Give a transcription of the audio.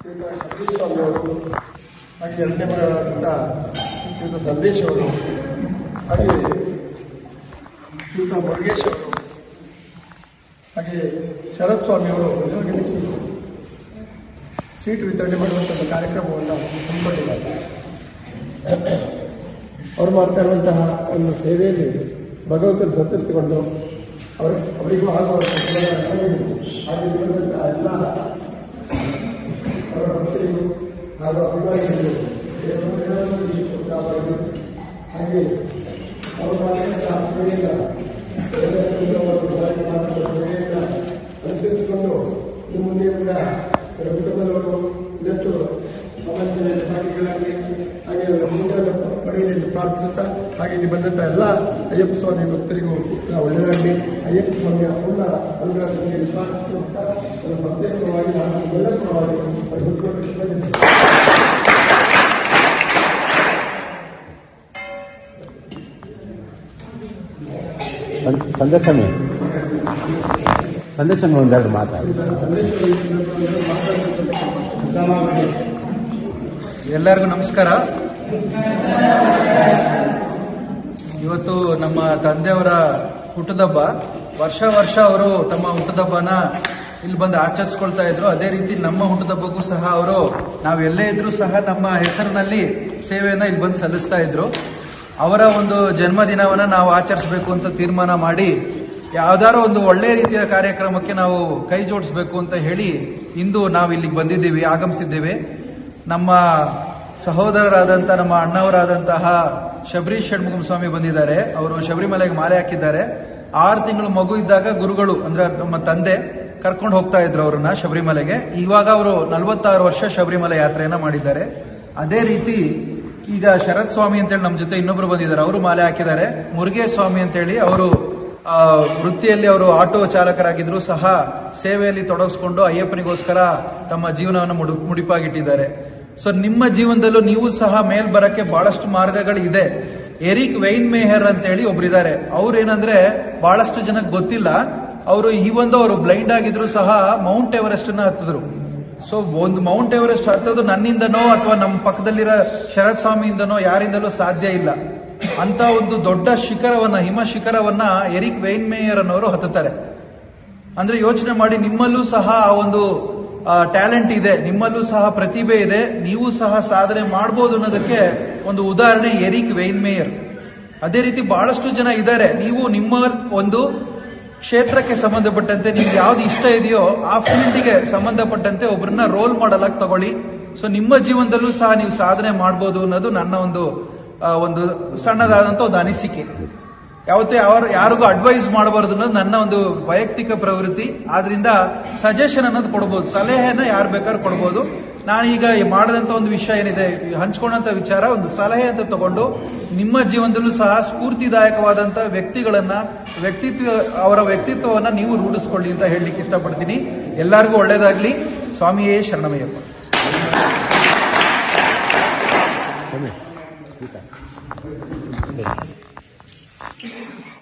ಶ್ರೀಯುತ ಸತೀಶ್ ಸ್ವಾಮಿ ಅವರು ಹಾಗೆ ಎರಡನೇ ಮಗಳಾದಂಥ ಶ್ರೀಯುತ ಸಂದೇಶ್ ಅವರು ಹಾಗೆ ಶ್ರೀಯುತ ಮುರುಗೇಶ್ ಅವರು ಹಾಗೆ ಶರತ್ ಸ್ವಾಮಿ ಅವರು ಯೋಗನಿಸಿ ಸೀಟು ವಿತರಣೆ ಮಾಡುವಂತಹ ಕಾರ್ಯಕ್ರಮವನ್ನು ಹಮ್ಮಿಕೊಂಡಿದ್ದಾರೆ ಅವರು ಮಾಡ್ತಾ ಇರುವಂತಹ ಒಂದು ಸೇವೆಯಲ್ಲಿ ಭಗವಂತನ ಸಂತೃಪ್ತಿಗೊಂಡು ಅವರು ಅವರಿಗೂ ಹಾಗೆ ಎಲ್ಲ ಅವರ ಭಕ್ತರಿಗೂ ಹಾಗೂ ಅಭಿಮಾನಿಗಳಿಗೂ ದೇವರನ್ನು ಈ ಕಾಪಾಡಿ ಪ್ರಾರ್ಥಿಸುತ್ತಾ ಹಾಗೆ ಇಲ್ಲಿ ಬಂದಂತಹ ಎಲ್ಲ ಅಯ್ಯಪ್ಪ ಸ್ವಾಮಿ ಭಕ್ತರಿಗೂ ಒಳ್ಳೆಯದಾಗಲಿ. ಅಯ್ಯಪ್ಪ ಸ್ವಾಮಿಯ ಪೂರ್ಣ ಅನುಗ್ರಹದಲ್ಲಿ ಪ್ರಾರ್ಥಿಸುತ್ತಾ ಪ್ರತ್ಯೇಕವಾಗಿ ಹಾಗೂ ಎಲ್ಲ ಪರವಾಗಿ ಅವರ ಹುಟ್ಟುಹಬ್ಬದ ಶುಭಾಶಯಗಳು. ಸಂ- ಸಂದೇಶಮೇ ಸಂದೇಶಮೇ ಒಂದೆರಡು ಮಾತಾಡಿ. ಎಲ್ಲರಿಗೂ ನಮಸ್ಕಾರ. ಇವತ್ತು ನಮ್ಮ ತಂದೆಯವರ ಹುಟ್ಟದಬ್ಬ ವರ್ಷ ವರ್ಷ ಅವರು ತಮ್ಮ ಹುಟ್ಟದಬ್ಬನ ಇಲ್ಲಿ ಬಂದು ಆಚರಿಸ್ಕೊಳ್ತಾ ಇದ್ರು. ಅದೇ ರೀತಿ ನಮ್ಮ ಹುಟ್ಟದಬ್ಬಕ್ಕೂ ಸಹ ಅವರು ನಾವು ಎಲ್ಲೇ ಇದ್ರೂ ಸಹ ನಮ್ಮ ಹೆಸರಿನಲ್ಲಿ ಸೇವೆಯನ್ನು ಇಲ್ಲಿ ಬಂದು ಸಲ್ಲಿಸ್ತಾ ಇದ್ರು. ಅವರ ಒಂದು ಜನ್ಮದಿನವನ್ನ ನಾವು ಆಚರಿಸಬೇಕು ಅಂತ ತೀರ್ಮಾನ ಮಾಡಿ ಯಾವ್ದಾರೋ ಒಂದು ಒಳ್ಳೆ ರೀತಿಯ ಕಾರ್ಯಕ್ರಮಕ್ಕೆ ನಾವು ಕೈ ಜೋಡಿಸ್ಬೇಕು ಅಂತ ಹೇಳಿ ಇಂದು ನಾವು ಇಲ್ಲಿಗೆ ಬಂದಿದ್ದೀವಿ, ಆಗಮಿಸಿದ್ದೇವೆ. ನಮ್ಮ ಸಹೋದರರಾದಂತಹ ನಮ್ಮ ಅಣ್ಣವರಾದಂತಹ ಶಬರೀಶ್ ಷಣ್ಮುಖಂ ಸ್ವಾಮಿ ಬಂದಿದ್ದಾರೆ. ಅವರು ಶಬರಿಮಲೆಗೆ ಮಾಲೆ ಹಾಕಿದ್ದಾರೆ. ಆರು ತಿಂಗಳು ಮಗು ಇದ್ದಾಗ ಗುರುಗಳು, ಅಂದ್ರೆ ನಮ್ಮ ತಂದೆ, ಕರ್ಕೊಂಡು ಹೋಗ್ತಾ ಇದ್ರು ಅವ್ರನ್ನ ಶಬರಿಮಲೆಗೆ. ಇವಾಗ ಅವರು ನಲವತ್ತಾರು ವರ್ಷ ಶಬರಿಮಲೆ ಯಾತ್ರೆಯನ್ನ ಮಾಡಿದ್ದಾರೆ. ಅದೇ ರೀತಿ ಈಗ ಶರತ್ ಸ್ವಾಮಿ ಅಂತೇಳಿ ನಮ್ಮ ಜೊತೆ ಇನ್ನೊಬ್ರು ಬಂದಿದ್ದಾರೆ. ಅವರು ಮಾಲೆ ಹಾಕಿದ್ದಾರೆ. ಮುರುಗೇ ಸ್ವಾಮಿ ಅಂತೇಳಿ ಅವರು ವೃತ್ತಿಯಲ್ಲಿ ಅವರು ಆಟೋ ಚಾಲಕರಾಗಿದ್ರು ಸಹ ಸೇವೆಯಲ್ಲಿ ತೊಡಗಿಸ್ಕೊಂಡು ಅಯ್ಯಪ್ಪನಿಗೋಸ್ಕರ ತಮ್ಮ ಜೀವನವನ್ನು ಮುಡು, ಮುಡಿಪಾಗಿಟ್ಟಿದ್ದಾರೆ. ಸೊ ನಿಮ್ಮ ಜೀವನದಲ್ಲೂ ನೀವು ಸಹ ಮೇಲ್ ಬರಕ್ಕೆ ಬಹಳಷ್ಟು ಮಾರ್ಗಗಳು ಇದೆ ಎರಿಕ್ ವೈನ್ ಮೇಹರ್ ಅಂತೇಳಿ ಒಬ್ರಿದ್ದಾರೆ ಅವ್ರು ಏನಂದ್ರೆ ಬಹಳಷ್ಟು ಜನಕ್ಕೆ ಗೊತ್ತಿಲ್ಲ. ಅವರು ಈ ಒಂದು ಅವರು ಬ್ಲೈಂಡ್ ಆಗಿದ್ರು ಸಹ ಮೌಂಟ್ ಎವರೆಸ್ಟ್ನ ಹತ್ತಿದ್ರು. ಸೊ ಒಂದು ಮೌಂಟ್ ಎವರೆಸ್ಟ್ ಹತ್ತೋದು ನನ್ನಿಂದನೋ ಅಥವಾ ನಮ್ಮ ಪಕ್ಕದಲ್ಲಿರೋ ಶರತ್ ಸ್ವಾಮಿಯಿಂದನೋ ಯಾರಿಂದಲೂ ಸಾಧ್ಯ ಇಲ್ಲ. ಅಂತ ಒಂದು ದೊಡ್ಡ ಶಿಖರವನ್ನ, ಹಿಮ ಶಿಖರವನ್ನ ಎರಿಕ್ ವೈನ್ ಮೇಯರ್ ಅನ್ನೋರು ಹತ್ತುತ್ತಾರೆ. ಅಂದ್ರೆ ಯೋಚನೆ ಮಾಡಿ ನಿಮ್ಮಲ್ಲೂ ಸಹ ಆ ಒಂದು ಟ್ಯಾಲೆಂಟ್ ಇದೆ, ನಿಮ್ಮಲ್ಲೂ ಸಹ ಪ್ರತಿಭೆ ಇದೆ, ನೀವು ಸಹ ಸಾಧನೆ ಮಾಡಬಹುದು ಅನ್ನೋದಕ್ಕೆ ಒಂದು ಉದಾಹರಣೆ ಎರಿಕ್ ವೈನ್ ಮೇಯರ್ ಅದೇ ರೀತಿ ಬಹಳಷ್ಟು ಜನ ಇದ್ದಾರೆ, ನೀವು ನಿಮ್ಮ ಒಂದು ಕ್ಷೇತ್ರಕ್ಕೆ ಸಂಬಂಧಪಟ್ಟಂತೆ, ನಿಮ್ಗೆ ಯಾವ್ದು ಇಷ್ಟ ಇದೆಯೋ ಆ ಫೀಲ್ಡ್ಗೆ ಸಂಬಂಧಪಟ್ಟಂತೆ ಒಬ್ಬರನ್ನ ರೋಲ್ ಮಾಡಲ್ ಆಗಿ ತಗೊಳ್ಳಿ. ಸೊ ನಿಮ್ಮ ಜೀವನದಲ್ಲೂ ಸಹ ನೀವು ಸಾಧನೆ ಮಾಡ್ಬೋದು ಅನ್ನೋದು ನನ್ನ ಒಂದು ಒಂದು ಸಣ್ಣದಾದಂತ ಒಂದು ಅನಿಸಿಕೆ. ಯಾವತ್ತೇ ಅವ್ರು ಯಾರಿಗೂ ಅಡ್ವೈಸ್ ಮಾಡಬಾರ್ದು ಅನ್ನೋದು ನನ್ನ ಒಂದು ವೈಯಕ್ತಿಕ ಪ್ರವೃತ್ತಿ. ಆದ್ರಿಂದ ಸಜೆಷನ್ ಅನ್ನೋದು ಕೊಡ್ಬೋದು. ಸಲಹೆಯನ್ನ ಯಾರು ಬೇಕಾದ್ರೂ ಕೊಡ್ಬೋದು. ನಾನು ಈಗ ಮಾಡಿದಂತ ಒಂದು ವಿಷಯ ಏನಿದೆ ಹಂಚ್ಕೊಂಡಂತ ವಿಚಾರ, ಒಂದು ಸಲಹೆ ಅಂತ ತಗೊಂಡು ನಿಮ್ಮ ಜೀವನದಲ್ಲೂ ಸಹ ಸ್ಫೂರ್ತಿದಾಯಕವಾದಂತ ವ್ಯಕ್ತಿಗಳನ್ನ, ವ್ಯಕ್ತಿತ್ವ, ಅವರ ವ್ಯಕ್ತಿತ್ವವನ್ನ ನೀವು ರೂಢಿಸ್ಕೊಳ್ಳಿ ಅಂತ ಹೇಳಲಿಕ್ಕೆ ಇಷ್ಟಪಡ್ತೀನಿ. ಎಲ್ಲರಿಗೂ ಒಳ್ಳೇದಾಗ್ಲಿ. ಸ್ವಾಮಿಯೇ ಶರಣಮಯ್ಯಪ್ಪ. ああ。